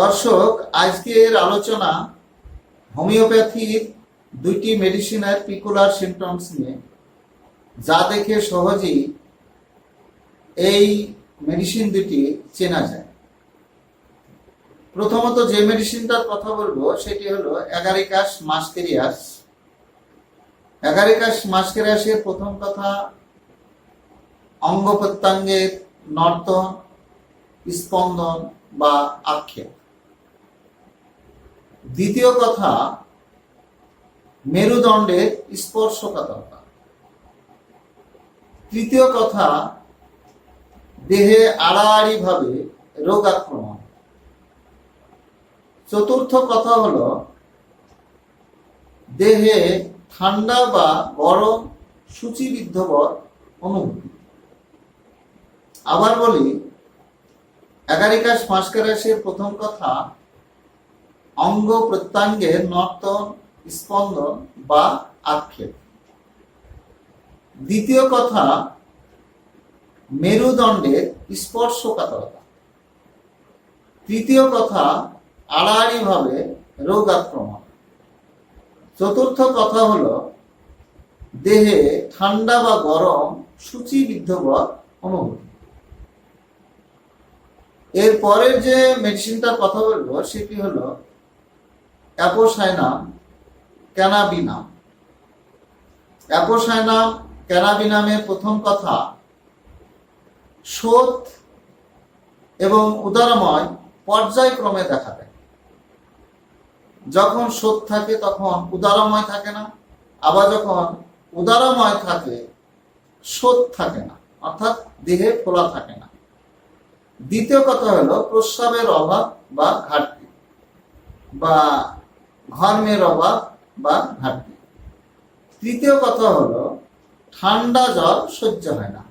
দর্শক, আজকের আলোচনা হোমিওপ্যাথির দুইটি মেডিসিনের পিকুলার সিমটমস নিয়ে। যা দেখে সহজেই এই মেডিসিন দুটি চেনা যায়। প্রথমত যে মেডিসিনটার কথা বলব, সেটি হলো অ্যাগারিকাস মাস্কেরিয়াস অ্যাগারিকাস মাস্কেরিয়াসের প্রথম কথা অঙ্গ প্রত্যঙ্গের নর্তন, স্পন্দন বা আক্ষেপ। দ্বিতীয় কথা মেরুদণ্ডের স্পর্শকাতরতা। তৃতীয় কথা, দেহে আড়াআড়ি ভাবে রোগ আক্রমণ। চতুর্থ কথা হলো, দেহে ঠান্ডা বা গরম সূচিবিদ্ধবর অনুভূতি। আবার বলি অ্যাগারিকাস মাস্কারাসের প্রথম কথা অঙ্গ প্রত্যঙ্গের নর্তন, স্পন্দন বা আক্ষেপ। দ্বিতীয় কথা মেরুদণ্ডের স্পর্শকাতরতা। তৃতীয় কথা আড়াআড়ি ভাবে রোগ আক্রমণ চতুর্থ কথা হলো, দেহে ঠান্ডা বা গরম সূচিবিদ্ধবর অনুভূতি। এর পরের যে মেডিসিনটার কথা বলব, সেটি হলো অ্যাপোসাইনাম ক্যানাবিনাম অ্যাপোসাইনাম ক্যানাবিনামের প্রথম কথা শোধ এবং উদারময় পর্যায়ক্রমে দেখা দেয়। যখন শোধ থাকে তখন উদারময় থাকে না, আবার যখন উদারময় থাকে শোধ থাকে না, অর্থাৎ দেহে ফোলা থাকে না। দ্বিতীয় কথা হলো প্রস্রাবের অভাব বা ঘাটতি বা ঘর্মের অভাব বা ঘাটতি। তৃতীয় কথা হলো, ঠান্ডা জল সহ্য হয় না।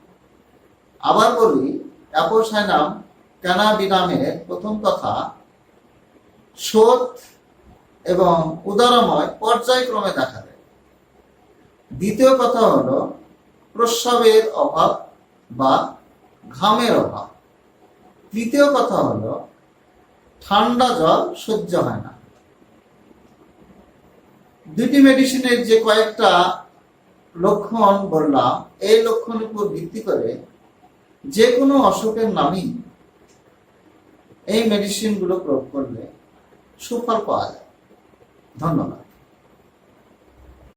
আবার বলি, অ্যাপোসাইনাম ক্যানাবিনামের প্রথম কথা শোধ এবং উদারময় পর্যায়ক্রমে দেখা দেয়। দ্বিতীয় কথা হলো, প্রস্রাবের অভাব বা ঘামের অভাব। তৃতীয় কথা হলো, ঠান্ডা জল সহ্য হয় না। দুটি মেডিসিনের যে কয়েকটা লক্ষণ বললাম, এই লক্ষণের উপর ভিত্তি করে যে কোনো অসুখের নামই এই মেডিসিনগুলো প্রয়োগ করলে সুফল পাওয়া যায়। ধন্যবাদ।